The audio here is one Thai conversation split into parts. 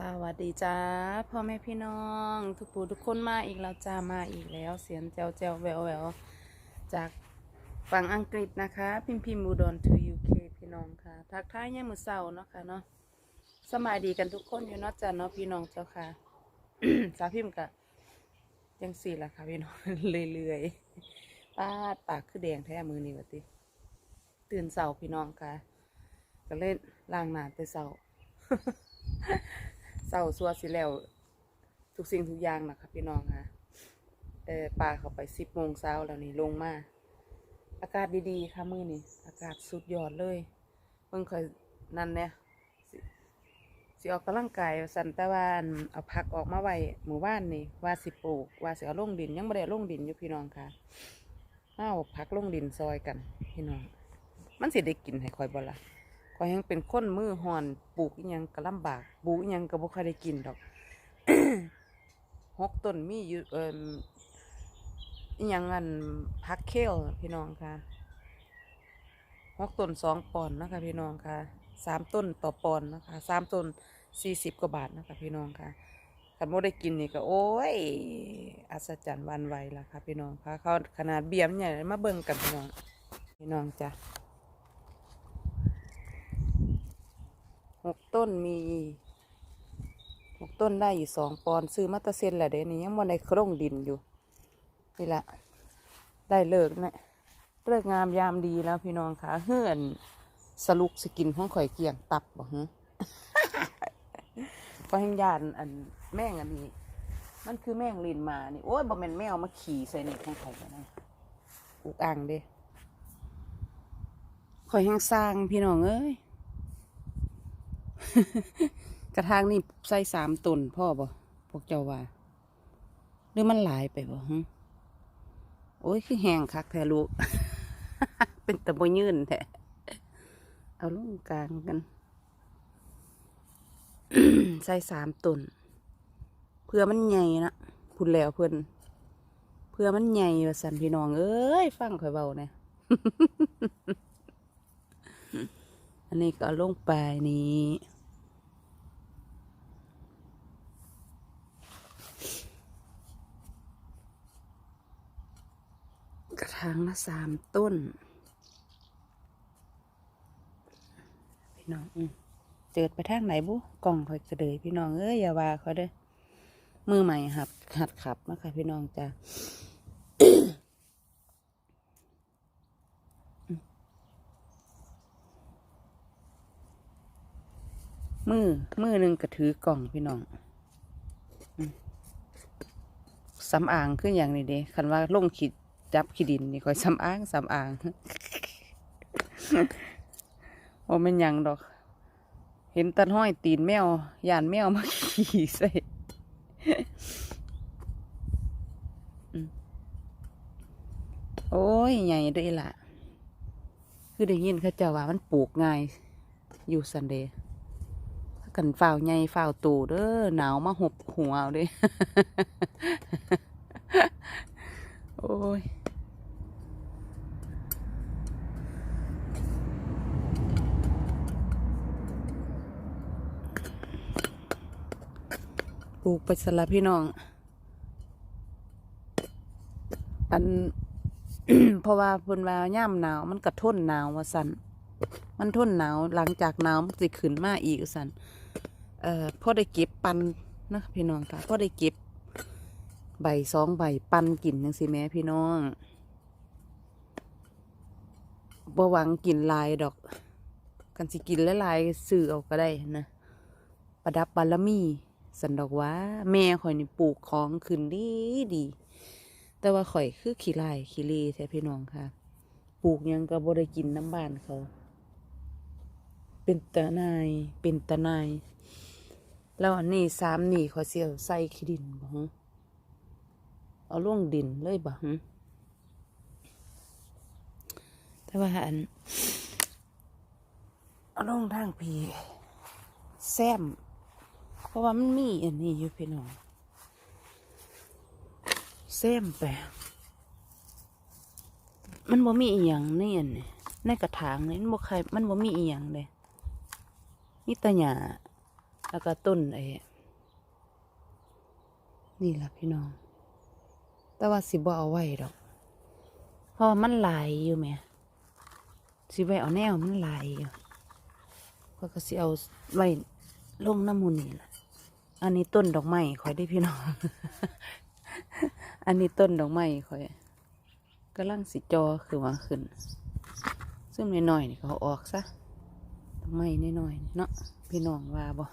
สวัสดีจ้าพ่อแม่พี่น้อง ทุกผู้ทุกคนมาอีกแล้วจ้ามาอีกแล้ว เสียงแจวแจวแววแววจากฝั่งอังกฤษนะคะ พิมพ์พิมพ์อุดรทูยูเคพี่น้องค่ะทักทายเนี่ยมมือเสาเนาะค่ะเนาะสบายดีกันทุกคนอยู่เนาะจ้าเนาะพี่น้องเจ้าค่ะสาพิมพ์กะยังสี่ละค่ะพี่น้องเรื่อยๆปาดปากคือแดงแท้มือนี่วะติตื่นเสาพี่น้องค่ะ ก็เล่นล้างหนาแต่เสาเศ ร้าสัวสิแล้ว ทุกสิ่งทุกอย่างนะคะพี่น้องค่ะเออปลาเข้าไปสิบโมงเช้าแล้วนี่ลงมา อากาศดีๆค่ะมือนี้อากาศสุดยอดเลยเพิ่งเคยนั่นเนี่ยสิสิออกกำลังกายสันตะวันเอาผักออกมาไว้หมู่บ้านนี่ว่าสิปลูกว่าสิเอาลงดินยังไม่ได้เอาลงดินอยู่พี่น้องค่ะเอาผักลงดินซอยกัน พี่น้อง มันสิได้กินให้คอยบ่ละ ก็ยังเป็นคนมือห่อนปลูกยังก็ลำบากปลูกยังก็บ่ค่อยได้กินดอกหกต้นมีอยู่เอ่อยังอันพักเคลพี่น้องค่ะหกต้นสองปอนนะคะพี่น้องค่ะสามต้นต่อปอนนะคะสามต้นสี่สิบกว่าบาทนะคะพี่น้องค่ะคันโมได้กินนี่ก็โอ้ยอัศจรรย์วันไวละค่ะพี่น้องค่ะเขาขนาดเบียมใหญ่มาเบิ่งกันพี่น้องพี่น้องจ้ะ หกต้นมีหกต้นได้อยู่สองปอนซื้อมาตะเซนแหละเดี๋ยวนี้ยังวันในโครงดินอยู่นี่แหละได้เลิกนะเลิกงามยามดีแล้วพี่น้องค่ะเฮือนสลุกสกินของข่อยเกี่ยงตับบ่ฮะก็ให้ยานอันแม่งอันนี้ มันคือแม่งลินมานี่โอ้ยบ่แม่นแมวมาขี่ใส่นี่ของข่อยกันะอุกอ่างเด้ข่อยแห้งสร้างพี่น้องเอ้ย กระทางนี่ใส่สามตุนพ่อบ่พวกเจ้าว่าหรือมันหลายไปบ่ฮะโอ้ยคือแหงคักแทลูกเป็นตะบยืนแท้เอาลงกลางกันใส่สามตุนเพื่อมันใหญ่นะพูดแล้วเพื่อนเพื่อมันใหญ่ว่าสันพี่น้องเอ้ยฟังข่อยเบาเนี่ยอันนี้ก็ลงไปนี้ กระถางละสามต้นพี่น้องอเจิดไปทางไหนบุกล่องคอยกระเดยพี่น้องเอ้ยอย่าว่าเขาเด้อมือใหม่หัดหัดขับนะคะพี่น้องจ้ะมือมือหนึ่งก็ถือกล่องพี่น้องสำอางขึ้นอย่างนี้เด้คันว่าลงขีด จับขี้ดินนี่คอยสำอางสำอางโอ้เป็นยังดอก เห็นตันห้อยตีนแมวยานแมวมาขี่ใส่โอ้ย ใหญ่ด้วยล่ะคือได้ยินเขาเจ้าว่ามันปลูกง่าย อยู่ซันเดย์กันฝ่าวใหญ่ฝ่าวตูเด้อหนาวมาหบหัวเอาเด้โอ้ย ปลูกไปสละพี่น้อง อัน เพราะว่าเพิ่นว่าย่ำหนาว มันกระทนหนาวว่าสันมันทนหนาวหลังจากหนาวมันสิขึ้นมาอีกสันเอ่อพ่อได้เก็บปันนะพี่น้องค่ะพ่อได้เก็บใบสองใบปันกินจังสิแม่พี่น้องบ่หวังกินลายดอก กันสิกินหลายๆซื้อเอาก็ได้นะ ประดับบารมี สันดอกว่า แม่ข่อยนี่ปลูกของขึ้นดีดี แต่ว่าข่อยคือขี้ไล่ขี้เลแท้พี่น้องค่ะ ปลูกยังก็บ่ได้กินน้ำบ้านเขา เป็นตาหนายเป็นตาหนายแล้วอันนี้สามนี่ขอเสียวใส่ขี้ดินบ่ฮะเอาล่วงดินเลยบ่ฮะแต่ว่าอัน เอาล่วงทางพีแซม ราะว่ามันมีอันนี้อยู่พี่น้องแซมไปมันบ่มีอีหยังในอันนี้ในกระถางนี่มันบ่ใครมันบ่มีอีหยังเลยมีแต่หญ้าแล้วก็ต้นไอ้นี่ล่ะพี่น้อง แต่ว่าสิบ่เอาไว้ดอกเพราะมันหลายอยู่แหม่สิไว้เอาแนวมันหลายอยู่ก็ก็สิเอาไว้ลงน้ำมูนี่ล่ะ อันนี้ต้นดอกไม้คอยได้พี่น้อง อันนี้ต้นดอกไม้คอยกำลังสิจอคือว่าขึ้น ซึ่งน้อยๆนี่เขาเอาออกซะดอกไม้น้อยๆเนาะพี่น้องว่าบ่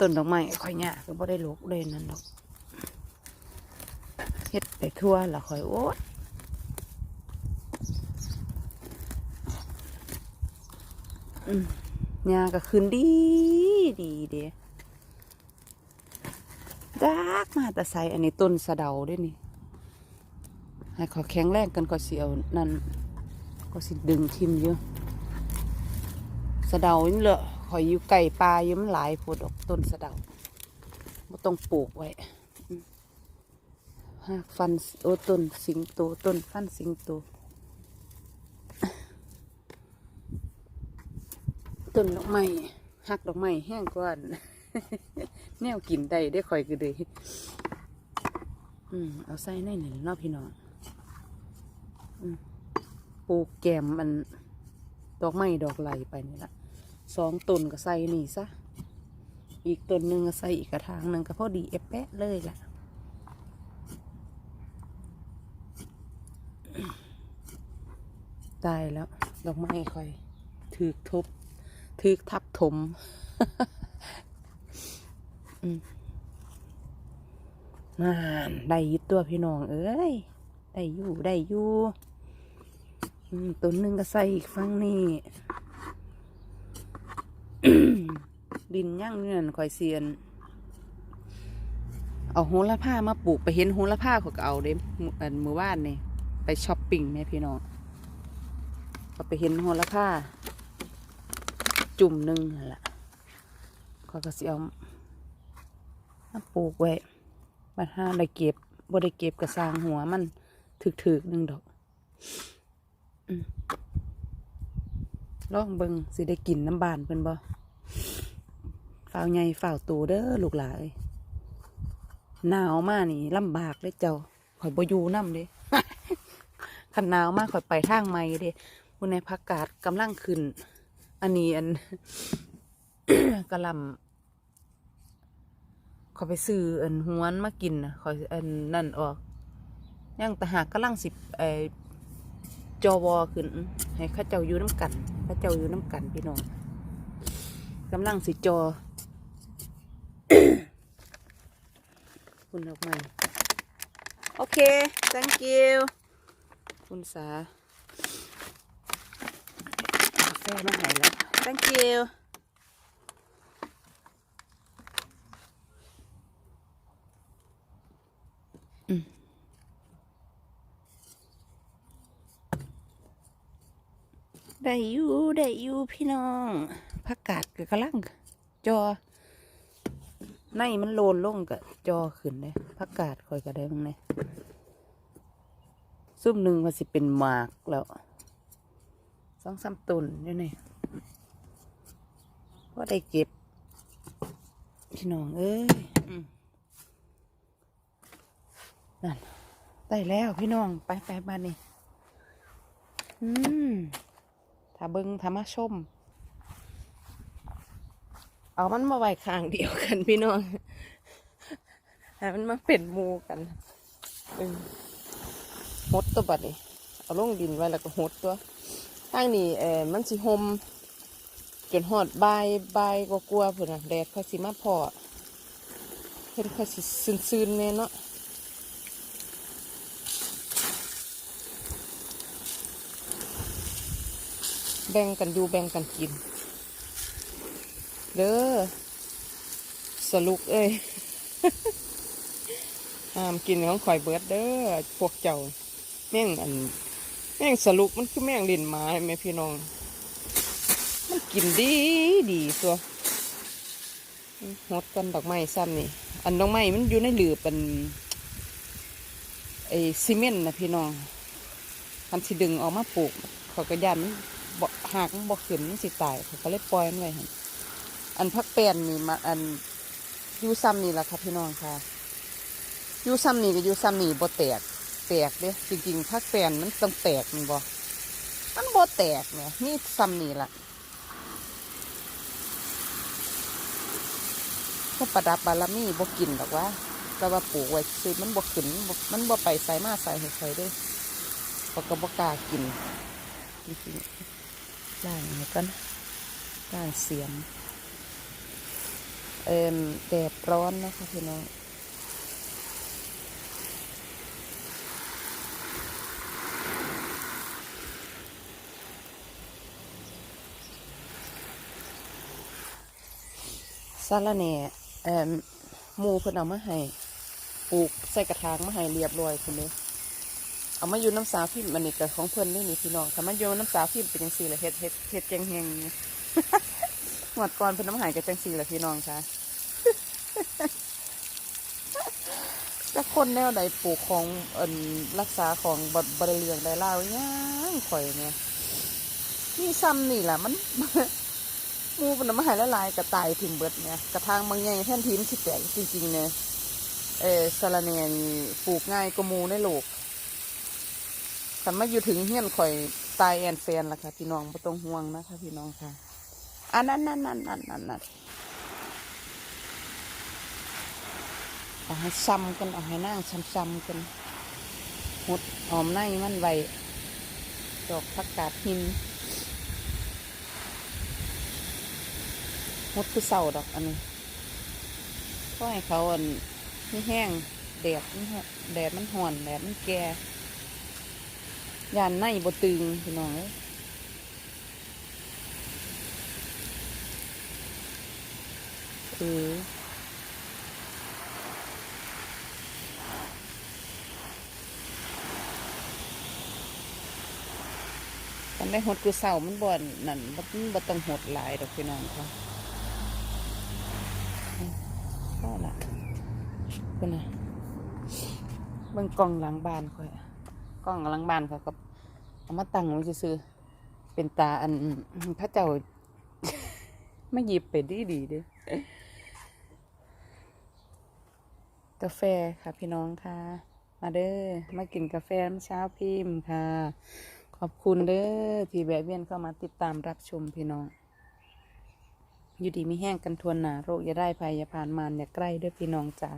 ต้นดอกไม้คอยเนี่ยก็บ่ได้ลกเลยนั่นดอกเฮ็ดไปทั่วล้วคอยโอ๊ยอืมหญ้าก็ขึ้นดีดีเด้ ดากมาแต่ใส่อันนี้ต้นสะเดาด้วยนี่ ให้ขาแข็งแรงกันก็สิเอานั่นก็สิดึงทิมอยู่สะเดานี่เหลอะขอยอยู่ไก่ปลายู่มันหลายโพดออกต้นสะเดาบ่ต้องปลูกไว้หากฟันโอต้นสิงโตต้นฟันสิงโตต้นดอกไม้หักดอกไม้แห้งก่อน แนวกินได้ได้ข่อยก็เลยอืมเอาใส่ในหนึ่งเนาะพี่น้องปลูกแกมมัน ดอกไม้ดอกไหลไปนี่ละสองต้นก็ใส่นี่ซะ อีกต้นหนึ่งก็ใส่อีกกระถางหนึ่งก็พอดีเอแปะเลยล่ะตายแล้ว ดอกไม้คอย ถือทบถือทับถม นานได้ยิดตัวพี่น้องเอ้ย ได้อยู่ได้อยู่ต้นหนึ่งก็ใส่อีกฝั่งนี่ดินย่างเงื่อนคอยเซียน เอาโหระพามาปลูกไปเห็นโหระพาเขาก็เอาเด้มื้ออันมือว่านนี่ไปช้อปปิ้งแม่พี่น้องก็ไปเห็นโหระพาจุ่มหนึ่งนั่นล่ะเขาก็สิเอา มาปลูกไว้บัดห้าได้เก็บบ่ได้เก็บกระสางหัวมันถึกๆหนึ่งดอกลองเบิงสิได้กินน้ำบานเพิ่นบ่ฝ่าวใหญ่ฝ่าวโตเด้อลูกหลายหนาวมากนี่ลำบากเลยเจ้าข่อยบ่อยู่นำเด้คันหนาวมากข่อยไปทางใหม่เด้ผู้ในพักกาดกำลังขึ้น อันนี้อันกระลำ ข่อไปซื้ออันหวนมากินนะขอยอันนั่นออกย่างแต่หากกำลังสิเออจอวอขึ้น ให้ข้าเจ้าอยู่น้ำกันข้าเจ้าอยู่น้ำกันพี่น้องกำลังสิจอ คุณออกมาโอเค thank you คุณสากาแฟมาหายแล้ว thank you ได้อยู่ได้อยู่พี่น้องผักกาดก็กำลังจอ ในมันโลนลงกับจอขึ้นเลยผักกาดคอยก็ได้บ้งเนี่ยซุ่มหนึ่งมันสิเป็นหมากแล้วสองสามตุนนี่นี่ก็ได้เก็บ พี่น้องเอ้ยอ นั่นได้แล้วพี่น้องไปไปมานี่อืมถ้าเบิงถ้ามาชม เอามันมาไว้ข้างเดียวกันพี่น้องให้มันมาเป็นมูกันเออหดตัวบัดนี่เอาลงดินไว้แล้วก็หดตัวทางนี้เออมันสิหมจนหอดใบายบายกกลัวๆพุ่นน่ะแดดค่อสิมาพอเฮ็ดค่อสิซึนๆแน่เนาะ แบ่งกันอยู่แบ่งกันกิน เด้อสลุกเอ้ยห้ามกินของข่อยเบิดเด้อพวกเจ้า แม่งอัน แม่งสลุกมันคือแม่งเล่นหมาแม่พี่น้อง มันกินดีดีตัวหดกันดอกไม้ซ้ำนี่ อันดอกไม้มันอยู่ในหลืบเป็นไอซีเมนต์นะพี่น้องคันสิดึงออกมาปลูกเขาก็ยันมัน หากมันบ่ขึ้นมันสิตายเขาก็เลยปล่อยมันไว้หั่นอันพักแป้นนี่มาอันอยูซ้ำนี่แหละค่ะพี่น้องค่ะอยูซ้ำนี่กับยูซ้ำนี่บ่แตก แตกเด้จริงๆพักแป้นมันต้องแตกมันบ่มันบ่แตกเนี่ยนี่ซ้ำนี่ล่ะก็ประดับบารมีบ่กินหรอกว่าแต่ว่าปลูกไว้ซื้อมันบ่ขึ้นมันบ่ไปใส่มาใส่ให้ใครเด้เพระก็บ่กล้ากินจริงๆ ล้างนนี้ก่อนล้างเสียมเอ่มแดดร้อนนะคะพี่น้องซาลาเน่เอ่มมูเพิ่นเอามาให้ปลูกใส่กระถางมาให้เรียบร้อยคุณเลย เอามาอยู่น้ำสาวพิมพ์มันนี่ก็ของเพิ่อนนี่นี่พี่น้องถ้ามันอยู่น้ำสาวพิมพ์เป็นจังซี่แหละเฮ็ดเฮ็ดเฮ็ดแกงแฮงหวดก่อนเพิ่นน้ำหายกับจังซี่แหละพี่น้องค่ะจะคนแนวใดปลูกของเอินรักษาของบบริเลียงได้เล่าย่างข่อยเนี่ยนี่ซ้ำนี่แหละมันมูเป็นน้ำหายละลายกระต่ายถิ่มเบิดเนี่ยกระทางบางอย่างแท่นทีมนสิแตกจริงๆเนี่ยเออสาระเนียนปลูกง่ายกว่ามูในโลก คันมาอยู่ถึงเฮียนข่อยตายแอนแฟนล่ะค่ะพี่น้องไม่ต้องห่วงนะคะพี่น้องค่ะอันนั้นนั่นนั่นนั่นนั่นนั่นเอาให้ซ้ำกันเอาให้นั่งซ้ำๆกันหดหอมในมันไวดอกผักกาดหินหดคือเสาดอกอันนี้ก็ให้เขาอันนี่แห้งแดดมันแดดมันห่อนแดดมันแก่ ยานในบตึงพี่น้องเอ้ยเออกันได้หดกูเสามันบ่อนนั่นมันบ่ต้องหดหลายดอกพี่น้องค่ะก็ละคุณนะเบิ่งกล้องหลังบ้านค่อย ล้องหลังบ้านเขาก็เอามาตั้งไว้ซื่อเป็นตาอันพระเจ้าไม่หยิบไปดีดีเด้กาแฟค่ะพี่น้องค่ะ มาเด้อมากินกาแฟเช้าพิมพ์ค่ะ ขอบคุณเด้อที่แวะเวียนเข้ามาติดตามรับชมพี่น้อง อยู่ดีไม่แห้งกันทวนหนาโรคอย่าได้ภัยอย่าผ่านมานอย่าใกล้ด้วยพี่น้องจ้า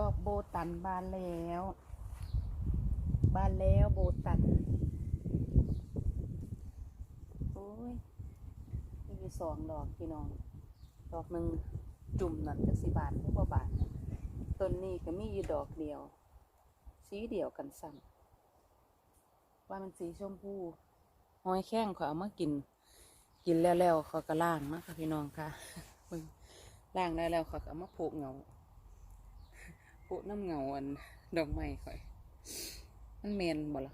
ดอกโบตันบานแล้ว บานแล้วโบตัน โอ้ยมีอยู่สองดอกพี่น้อง ดอกหนึ่งจุ่มนั่นจะสิบาทหรือบ่บาทต้นนี้ก็มีอยู่ดอกเดียว สีเดียวกันซ้ำว่ามันสีชมพูหอยแข้งขาเอามากิน กินแล้วแล้วขาก็ล่างนะคะพี่น้องค่ะล่างได้แล้วขาก็เอามาผูกเหงา น้ำเงาอันดอกไม้ข่อย มันเมนบ่หรอ